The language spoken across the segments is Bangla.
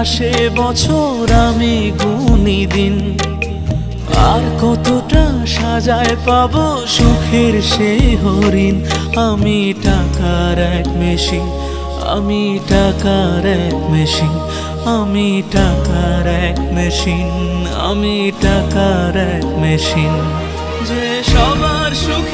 আসে বছর আমি গুনি দিন। আর কতটা সাজায় পাব সুখের সেই হরিণ। আমি টাকার এক মেশিন, আমি টাকার এক মেশিন, আমি টাকার এক মেশিন, আমি টাকার এক মেশিন। যে সবার সুখের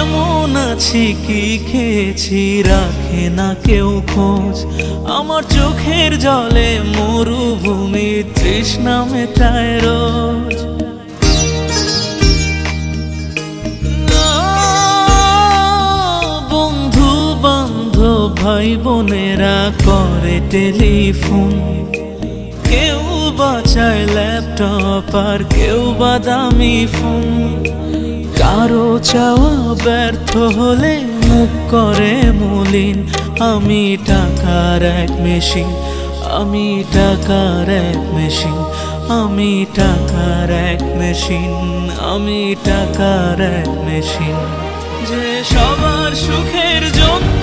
কেমন আছি, কি খেয়েছি, রাখে না কেউ খোঁজ। আমার চোখের জলে মরুভূমি, তৃষ্ণা মেটায় রোজ। বন্ধু বান্ধব ভাই বোনেরা করে টেলিফোন। কেউ বাঁচায় ল্যাপটপ আর কেউ বাদামি ফোন কারও চাওয়া ব্যর্থ হলে মুখ করে মলিন। আমি টাকার এক মেশিন আমি টাকার এক মেশিন আমি টাকার এক মেশিন আমি টাকার এক মেশিন যে সবার সুখের জন্য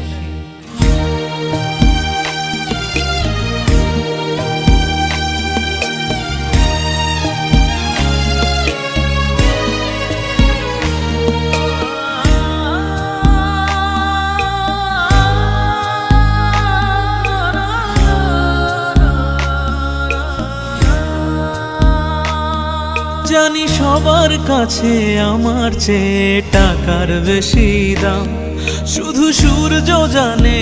জানি সবার কাছে আমার চেয়ে টাকার বেশি দাম। শুধু সূর্য জানে